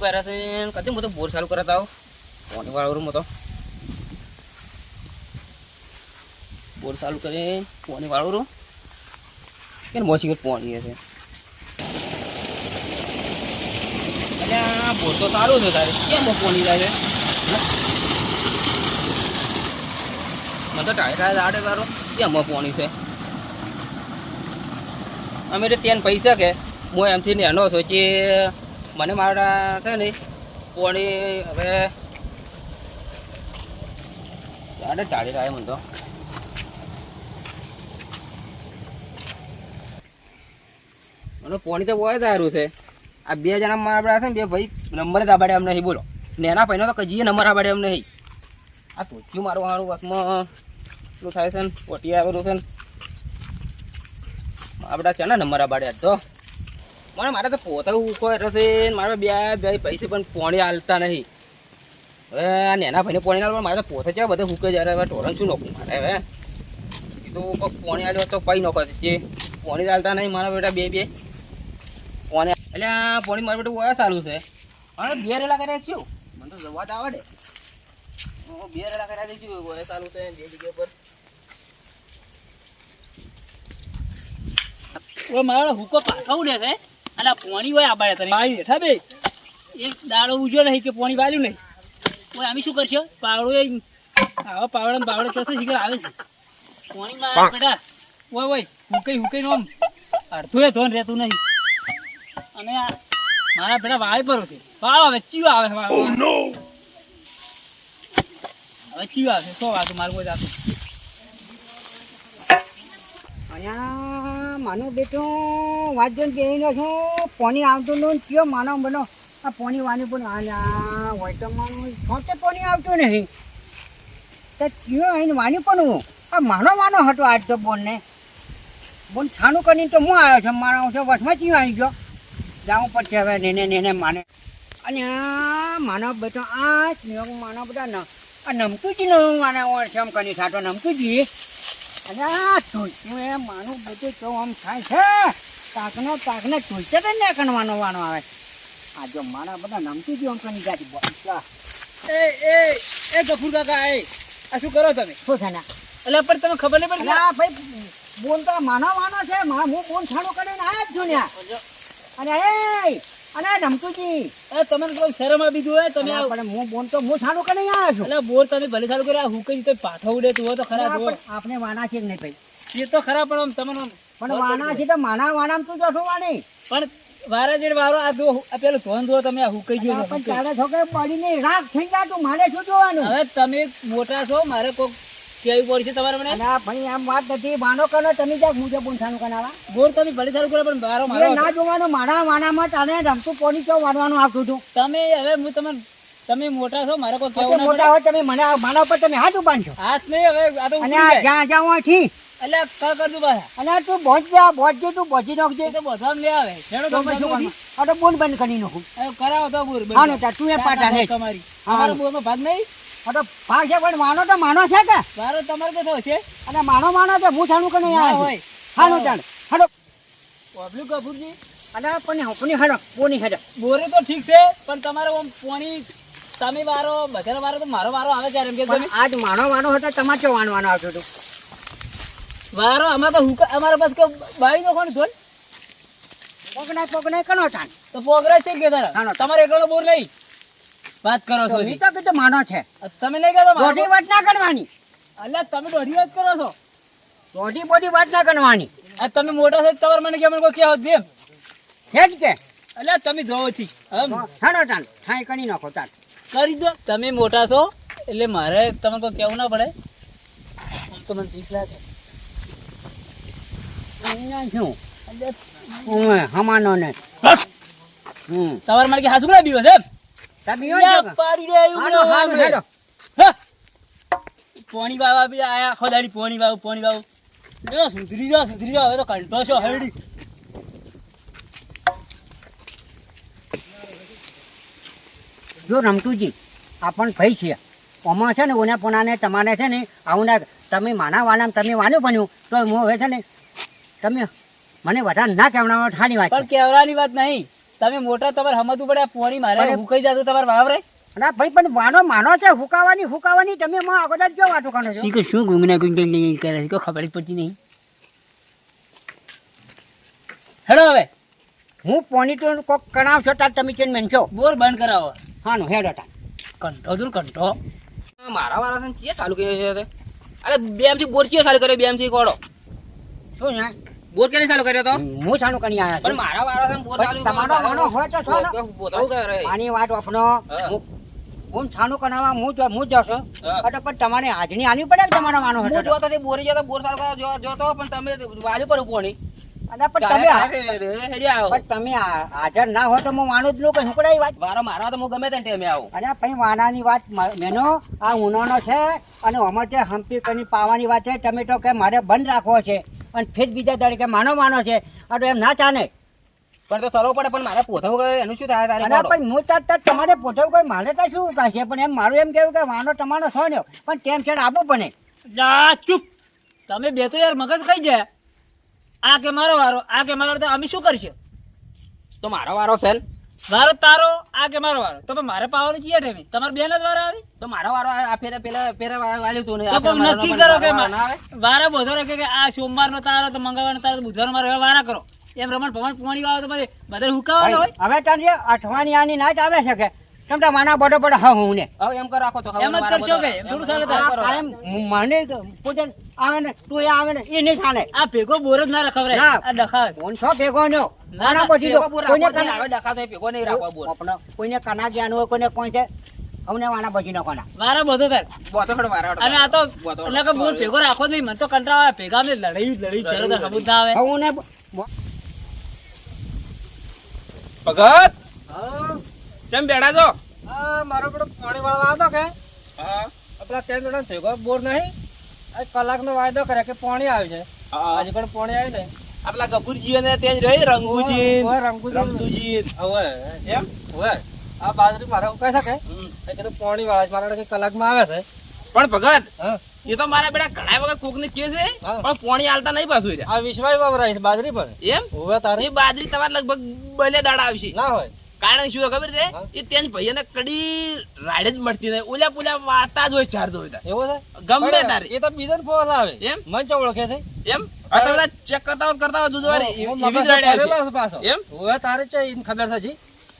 ઉકા રહેશે કદી હું તો બોર ચાલુ કરતા આવું. પાણી વાળો રૂમ હતો બોર ચાલુ કરી પાણી વાળો કે મોસી પાણી હશે? અલ્યા બોર તો સારું છે તારે કેમ પાણી જાય છે? હે? મને તો ટાયર આડે તારો કેમ પાણી છે? અમે તો ત્યાં પૈસા કે હું એમથી નેનો છું કે મને મારા છે ને, પોણી હવે ચાલે ચાલી રહ્યા મને તો. મને પોણી તો બહુ સારું છે. આ બે જણા આપણા છે ને, બે ભાઈ નંબર જ આબાડે એમ નહીં, બોલો. નેના ભાઈનો તો કજીએ નંબર આબાડે એમ નહીં. આ તોચ્યું મારું મારું બસમાં શું થાય છે ને, પોટી આવેલું છે ને. આપડા છે ને નંબર આબાડે તો. મને મારે તો પોતે ઉખો એટલો છે મારે બે બે પૈસે પણ પોણી હાલતા નહીં. હવે આ નેના ભાઈને પોણી હાલવા મારે તો પોતે છે બધા હુકે જ્યારે હવે ટોરણ શું નોખું મારે, હવે? કીધું કોઈ પોણી હાલ્યો તો કઈ નોખો છે પોણી હાલતા નહીં મારા બેટા બે બે. પોણી એટલે આ પોણી મારા બેટા ઓયા ચાલુ છે. અને બે રેલા કર્યા છું મને તો જવા જ આવડે. હું બે રેલા કર્યા દઈશું ઓયા સારું છે બે જગ્યા પર મારો હુકો પાકા ઉડે છે. અને આ પોણી હોય આબાડે તને. બાઈ હેઠા બે. એક દાડો ઉજો નહીં કે પોણી વાલ્યું નહીં. કોઈ અમે શું કરશો? પાવડો એ આવો પાવડો પાવડો થશે શીખર આવે છે. પોણી માં બેટા ઓય ઓય હુકઈ હુકઈ નો અડધું એ ધોન રહેતું નહીં. અને આ મારા બેટા વાય પર છે. વાવ આવે ચીયો આવે વાવ હવે ચીયો આવે સો વાગે મારું કોઈ જાતું? અહીંયા માનો બેઠો જોઈને બેહીને છું. પોની આવતું નહીં કયો માનો બનો. આ પોની વાની પણ આલ્યા હોય તો માનું સોચે પોની આવતું નહીં. તો કયો અહીં વાની પણ હું? આ માનો માનો હતો આજ તો બોનને બોન છાનું કરીને તો હું આવ્યો છું, માણો છે વસમાં ચીયો આવી ગયો? જાઉં પડશે હવે નેને નેને માને. અને આ માનવ બેટો આ માનવ માનો બધા ન આ નમતું જ ન માને ઓળશે એમ કરી સાટો નમતું જ આ ઢોલતું એ માનું બધું તો આમ થાય છે. તાકનો તાકને ઢોલશે તો ને કણવાનો વાનો આવે. આ જો મારા બધા નમતી ગયો આમ કરી ગાડી બોલા એ એ એ ગફુર કાકા એ આ શું કરો તમે? શું છે ને? એટલે પણ તમે ખબર નહીં પડી આ ભાઈ બોલતા માનો માનો છે. હું બોન છાણું કરીને આ જ છું ને અને એ અને આ એ તમને કોઈ શરમ આવી દીધું તમે પણ હું બોન તો હું છાણો કરીને આવ્યો છું. એટલે બોર તમે ભલે સારું કર્યા હુકઈ તો પાઠો ઉડે તું તો ખરા જુઓ આપણે- વાના છે નહીં ભાઈ? એ તો ખરા પણ તમને પણ વાના છે તો માના વાનામ તું જશો વાની પણ વારા જેડ વારો આ જો પેલું ધોન ધો તમે હું કઈ જો પણ તારે છોકરે પડીને રાખ થઈ જા તું મારે શું જોવાનું? હવે તમે મોટા છો મારે કોક કેવું છે તમારે મને? ના ભાઈ આમ વાત નથી. માનો કનો તમે જાક મુજબ બોંઠાનો કનાવા બોર તમે ભલે સારું કર્યા પણ મારો મારો ના જોવાનો મારા વાનામાં તને રમતું પોની ચો વાળવાનું આવતું છું તમે હવે હું તમને તમે મોટા છો મારે કોઈ કેવું મોટા હોય તમે મને મારા ઉપર તમે હાથ ઉપાડશો. હાથ નહીં હવે આ તો અને જાય. જાઉં આથી એટલે કર કરજો પાછા. અને તું બોજ જા બોજ જે તું બોજી નાખજે. તો બધા લે આવે. છેડો તો. કરવાનું? આ તો બોન બંધ કરી નાખું. કરાવો તો બોર હા ને તું એ પાટા રે તમારી. હા. અમારા બોરમાં ભાગ નહીં? તો ભાગ છે પણ માનો તો માનો છે કે? મારો તમારે કેટલો હશે અને માનો માનો છે હું છાણું કરીને ના આવ્યો હોય. હાનું ચાલ. હડો પબ્લિક કપૂરજી? અને પણ હોકની હડો? બોની હડો? બોરે તો ઠીક છે પણ તમારે આમ પોણી તમે વારો બધાનો વારો તો મારો વારો આવે ત્યારે એમ કે તમે? આજ માનો વાનો હતો તમારે ચો આવતું હતું? વારો અમારે તો હુકા અમારા પાસે બાઈ નો કોણ થોડ પગના પગને કનો ટાણ? તો પોગરા છે કે તારા? તમારે એકલો બોર નહીં. વાત કરો છો હજી. તો કીધું માનો છે. તમે નહીં કહેતો દોઢી વાત ના કરવાની. અલ્યા તમે દોઢી વાત કરો છો. દોઢી બોડી વાત ના કરવાની. આ તમે મોટા છો તમારે મને કે મને કોઈ કહેવત દે હે જ કે. અલ્યા તમે જોવો છી. હવે હાનો ટાણ ઠાઈ કરી નાખો તાર કરી દો. તમે મોટા છો એટલે મારે તમને કોઈ કહેવું ના પડે. આમ તો મને બીક લાગે. શું? હમાનો ને. હમ. તમારે મને કે હાસુ ના બીવો છે એમ? તમે યો જ યા પાડી દે એવું હાલો, હાલો, આપણે. હાલો. હા. પોણી બાબા બી આયા આખો દાડી પોણી બાબુ પોણી બાબુ લ્યો, સુધરી જાઓ સુધરી જાઓ હવે તો કંટો છો હરડી જો રમતુજી આપણ ભાઈ છે ઓમાં છે ને ઓના પોનાને તમારે છે ને આવું ના તમે માના વાના તમે વાનું બન્યું તો હું હવે છે ને તમે મને વધારે ના કહેવડાવો ઠાની વાત પણ કહેવાની વાત નહીં તમે મોટા તમારે સમજવું પડે આ પોણી મારે હુકાઈ જતું તમારે વાવરે અને આ ભાઈ પણ વાનો માનો છે હુકાવાની હુકાવાની તમે માં આગળ જ કેવો વાતો કરો છો? કે શું ગુંગના ગુંગના કરે છે ખબર જ પડતી નહીં. હેડો હવે. હું પોની તો કોક કણાવ છો તાર તમે ચેન મેનશો. બોર બંધ કરાવો. હાનો હેડો તાર. કંઠો તું કંઠો મારા વાળા છે ને ચાલુ કર્યો છે અરે બેમથી બોર ચિયો ચાલુ કર્યો બેમથી કોડો શું છે? બોર ક્યારે ચાલુ કર્યો તો? હું સાનું કણી આયા પણ મારા વાળા છે બોર ચાલુ તમારો વાળો હોય તો છો ને? પોતાનું કરે આની વાત આપનો હું. છાનું કનાવા હું જો હું જશો. એટલે પણ તમારે હાજરી આની પડે તમારો વાનો હું હતો જોતો તે બોરી જોતો બોર ચાલુ જો- જોતો પણ તમે વાજુ પર ઉપોણી તમે પણ હાજર ના હોય તો હું માનું જ નું કે હું વાત? વારો મારવા તો હું ગમે તે ટાઈમે આવું. અને પછી વાનાની વાત મેનો આ ઉનાનો છે અને જે હમ્પી કરી પાવાની વાત છે તમે તો કે મારે બંધ રાખવો છે અને ફેર બીજા તરીકે માનો માનો છે આ તો એમ ના ચાને પણ તો સરવો પડે પણ મારે પોતાનું કરે એનું શું થાય તારી પણ હું તાર તાર તમારે પોતવું કોઈ મારે તો શું કહેશે પણ એમ મારું એમ કેવું કે વાનો તમારો છો ને પણ તેમ છે આપવું પડે જા ચૂપ. તમે બે તો યાર મગજ ખાઈ જાય આ કે મારો વારો આ કે મારો વારો અમે શું કરશે? તો મારો વારો છે વારો તારો આ કે મારો વારો. તો મારે પાવાનું છીએ ઠેમી તમારે બેન જ વારો આવી? તો મારો વારો આ ફેરે પેલા ફેરે વા- વાલ્યું તું ને. તો નક્કી કરો કે વારો બધો રાખે કે આ સોમવાર નો તારો તો મંગળવાર નો તારો તો બુધવાર મારો વારા કરો. એમ રમણ ભવન પોણી વાળો તમારે બધા હુકાવાનો હોય. હવે તાર અઠવાની આની નાચ આવે છે કે? તમ માના બડો બડો હા હું ને. હવે એમ કરો આખો તો એમ જ કરશો કે? એમ થોડું ચાલે એમ તારે? કરો. કાયમ મને પોતે આવે ને તું આવે ને એ નહીં ચાલે. આ ભેગો બોર જ ના રખાવરે ના. આ ડખાવે કોણ છો ભેગો નો ના, પછી તો કોઈને રાખવો કના- હવે ડખાતો એ ભેગો નહીં રાખવો બોર. આપણો કોઈને કના જ્ઞાન હોય કોઈને કોઈ છે અમને વાણા પછી નો કોના મારા બધો કર બોતો ખડ મારા અને આ તો એટલે કે બોર ભેગો રાખો નહીં મને તો કંટાળો આવે ભેગા મે લડાઈ લડાઈ ચરો તો સમજ ના આવે. હું ને ભગત! કેમ બેઠા છો? મારો પેલો પાણી વાળવા હતો કે. હા. આપણા ત્રણ જણા ભેગો બોર નહીં. આજ કલાકનો વાયદો કરે કે પાણી આવે છે. આજે પણ પાણી આવ્યું ને આપણા ગફુરજી અને ત્યાં રહી રંગુજી રંગુજી. હવે એમ? હવે આ બાજરી મારે કહી શકે એ કીધું પાણી વાળા. મારા કે કલાકમાં આવે છે. પણ ભગત હા. એ તો મારા બેટા ઘણા વખત કોક ને કે છે પણ પોણી હાલતા નહીં પાછું આ વિશ્વાય વવરાય છે બાજરી પર. એમ? હવે તારી. બાજરી તમારે લગભગ બલે દાડા આવશે. ના હોય. કારણ શું ખબર છે? એ એ ભાઈ ને કડી રાડે જ મળતી નહીં. ઓલા પુલા વાર્તા જ હોય ચાર હોય એવો છે? ગમે તારે. એ તો બીજો ફોન આવે. એમ? મન ચો ઓળખે છે? એમ? આ તમે ચેક કરતા હોય કરતા હોય જુદવારે એવી જ રાડે છે. પાછો. એમ? હવે તારે છે ઇન ખબર છે જી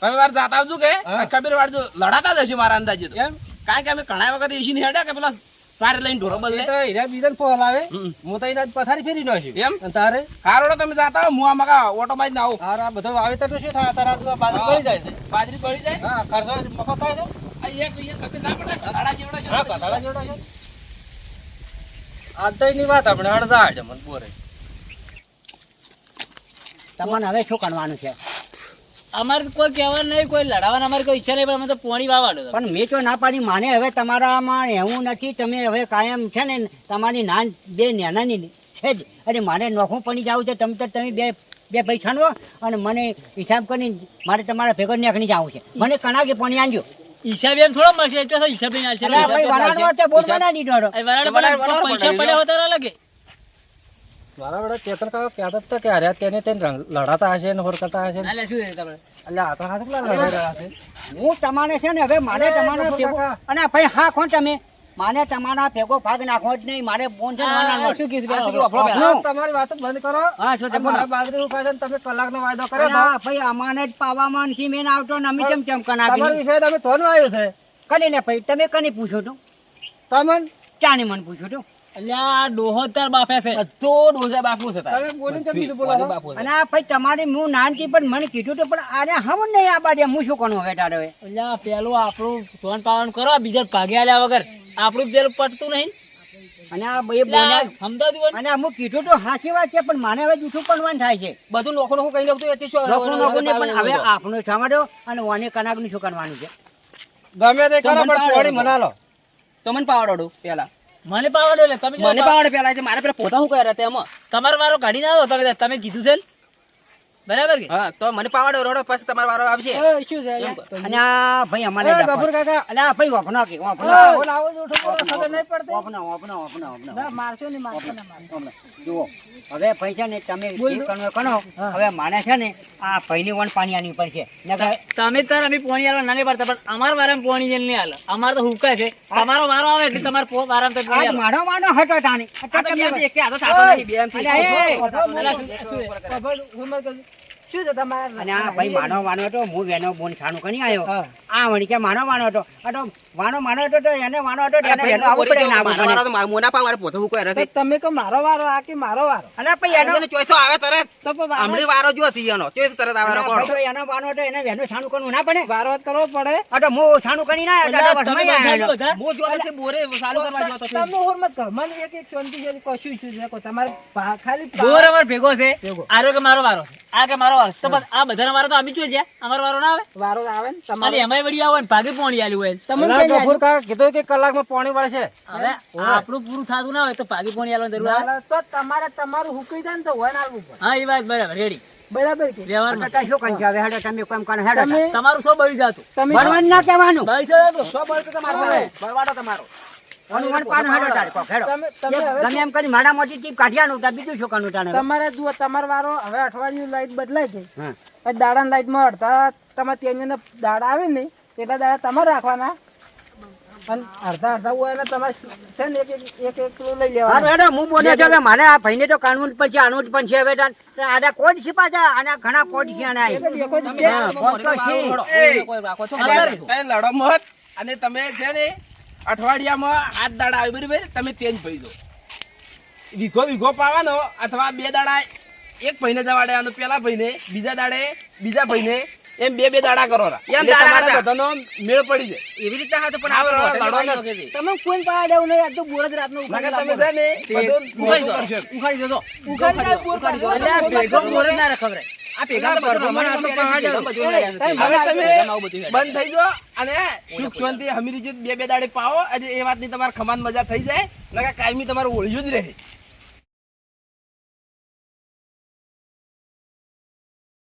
તમે વાર જાતા આવજો કે? ખબર વાળજો લડાતા જ હશે મારા અંદાજે તો. એમ? કારણ કે અમે ઘણા વખત એસી ની હેડ્યા કે પેલા સારે લઈને ઢોરો બદલે. તો હીરા બીજો ફોન આવે હું તો એના પથારી ફેરી નો છું એમ તારે? હારોડો તમે જાતા હો હું આ મગા ઓટો માં જ ના આવું આ આ બધો વાવેતર તો શું થાય? તારા બાજરી બળી જાય છે. બાજરી પડી જાય? હા ખર્ચો મફત થાય છે? આ એક એક કપી ના પડે? કડાડા જેવડા છે. હા કથાળા જેવડા છે. આ તો એની વાત આપણે અડધા છે મને બોરે. તમને હવે શું કરવાનું છે? અમારે કોઈ કહેવા નહીં કોઈ લડાવવાની અમારે કોઈ ઈચ્છા નહીં પણ અમે તો પોણી વાવાડો પણ મેં તો ના પાડી માને હવે તમારામાં એવું નથી તમે હવે કાયમ છે ને તમારી નાન બે નાનાની છે જ. અને મારે નોખું પડી જવું છે તમે તો તમે બે બે પૈસા નો અને મને હિસાબ કરીને મારે તમારા ભેગો નાખની જવું છે. મને કણાકે પાણી આંજો હિસાબ એમ થોડો મળશે એટલે હિસાબ નહીં આવશે પૈસા પડ્યા હોતા એ. મારા વડે ચેતન કાકા કહેતા હતા કે અરે તેને તેને લડાતા હશે ને હોરકતા હશે ના. શું છે એટલે આ તો હાથ કેટલા લડાઈ હું તમારે છે ને હવે મારે તમારો ભેગો અને ભાઈ હા કોણ તમે. મારે તમારા ભેગો ભાગ નાખવો જ નહીં મારે બોન છે ને આ વાના શું કીધું આ પેલા? શું કીધું? આપણો તમારી વાતો બંધ કરો. હા શું મારા બાજરી ઉપાય છે તમે કલાકનો વાયદો કર્યો ભાઈ અમાને જ પાવામાં નથી મેન આવતો ને અમે કેમ કેમ કના વિષય તમે થોડું આવ્યું છે. કની ને ભાઈ તમે કની પૂછો તો? તમન? ચાની મને પૂછો તો? એટલે ડોહો તાર બાપે છે. બધો ડોસા બાપુ છે તમે બોલીને ચમ કીધું બધું અને આ ભાઈ તમારી હું નાનથી પણ મને કીધું તો પણ આને હમ નહીં આ બાજુ હું શું કરું હવે તારે હવે? પેલું આપણું સોન પાવન કરો બીજા ભાગે આલ્યા વગર. આપણું પેલું પટતું નહીં. અને આ ભાઈ બોલ્યા સમજાતું અને અમુક કીધું તો સાચી વાત છે પણ માને હવે જૂઠું પણ થાય છે. બધું લોકો લોકો કઈ નાખતું એથી શું નોકરું નોકરું ને પણ હવે આપણું સમાડો અને ઓને કનાકનું શું કરવાનું છે? ગમે તે કરો, પણ તો મને પાવડો પેલા. મને પાવડો એટલે તમે મને પાવડો પેલા મારે પેલા પોતા શું કર્યા તેમાં તમારો મારો કાઢી ના તમે કીધું છે ને? બરાબર કે હા તો મને પાવડો રોડો પછી તમારો વારો આવશે એ, શું છે અને આ ભાઈ અમારે એ, જ ગફુર અલા, આ ભાઈ વપનો કે વપનો. ઓય, ઓલા આવો જ ખબર નહીં પડતી. વપનો, વપનો, વપનો, વપનો. ના, મારશો ને મારશો ને મારશો. જુઓ હવે ભાઈ છે ને તમે કણો કરો હવે માને છે ને આ ભાઈની વણ પાણી આની ઉપર છે તમે તાર અમે પોણી આલવા ના પડતા પણ અમાર વારામાં પોણી જેલ નહીં આલે અમારે તો હુકા છે તમારો વારો આવે એટલે તમારે પો- વારામાં તો પોણી આલો. મારો માનો હટો ટાણી આ તો બેનથી એકે હાથો થાતો નહીં, બેનથી. અલા, શું- શું છે? શું છે તમારે? અને આ ભાઈ માનો માનો તો હું વેનો બોન ખાણું કરી આવ્યો આ વણી કે માનો માનો હતો. આ તો વાનો માનો હતો તો એને માનો હતો એને એનો વેનો તું આવું પડે દો. મારો તો મોના પા મારે પોતે હુકવે રહે તમે કે મારો વારો આ કે મારો વારો? અને પછી એનો એને ચોઈસો આવે તરત. તો હમણાં વારો જો સિંહનો ચોઈસો તરત આવે કોણ? તો એનો વાનો હતો એને વેનો છાણું કરવું ના પડે. વારો કરવો પડે. આ મો છાણું કરી ના તો તમે મો જો આવ્યો. બધા? હું જોતો છે બોરે ચાલુ કરવા જોતો છું. તમે હોર્મત કર મને એક એક શાંતિ જેવી કશું issue છે કોઈ તમારે ખાલી બોર અમાર ભેગો છે. આરો કે મારો વારો છે? આ કે મારો વારો તો બસ આ બધાનો વારો તો આમી જો જ્યા અમારો વારો ના આવે? વારો આવે ને તમારે. એમાંય વળી આવે ભાગે પોણી આલ્યું હોય. તમને ગફુર કાકા કીધું કે કલાકમાં પાણી વળશે. હવે આપણું પૂરું થતું ના હોય તો ભાગે પોણી આલવાની જરૂર આવે. તો તમારે તમારું હુકવી જાય ને તો હોય ને આલવું પડે. હા એ વાત બરાબર રેડી. બરાબર કે વ્યવહારમાં. તો શું કરી છે? હેડો તમે કેમ કરો હેડો. તમારું સૌ બળી જાતું. તમે ભરવાનું ના કહેવાનું. બળી જતું. સો બળ તો બળવાડો તમારો. ઓનું વણ પાનું હેડો તારે કોક, હેડો. તમે તમે એક હવે ગમે એમ કરી માડા મોટી ચીપ કાઢ્યાનું તો બીજું શું કરવાનું તાણે હવે? તમારે જુઓ તમારો વારો હવે અઠવાડિયું લાઈટ બદલાઈ ગઈ. દાડાની લાઈટમાં અડધા તમે ત્યાં દાડા આવે ને એટલા દાડા તમારે રાખવાના. અને અડધા અડધા હોય ને તમારે છે ને એક એક કિલો લઈ હું છું મારે આ ભાઈને તો કાનૂન પર છે આનું પણ છે હવે. તો કોડ છે પાછા આના ઘણા કોડ છે આના લડો મત અને તમે છે ને અઠવાડિયામાં હાથ દાડા આવી બરાબર? તમે તેજ ભાઈ દો. વીઘો વીઘો પાવાનો અથવા બે દાડા એક ભાઈને જવાડે અને પેલા ભાઈને બીજા દાડે બીજા ભાઈને એમ બે બે દાડા કરો એમ દાડા તમારા બધાનો મેળ પડી જાય. એવી રીતે હા તો પણ હોટેલમાં તમે કોઈ પાડા દેવું નહીં આ તો બોર જ રાતનો નકર તમે છે ને ઉખાડી દો ઉખાડી દો ઉખાડી દો બોર ઉખાડી દો. એટલે આ ભેગો બોર જ ના રખવરે આ ભેગા તો બધું આપણે છે. હવે તમે આવું બધું થઈ જાઓ અને સુખ શાંતિ હમીરી જીત બે બે દાડે પાવો આજે એ વાતની તમાર ખમાન મજા થઈ જાય. લગા કાયમી તમારું ઓળજો જ રહે.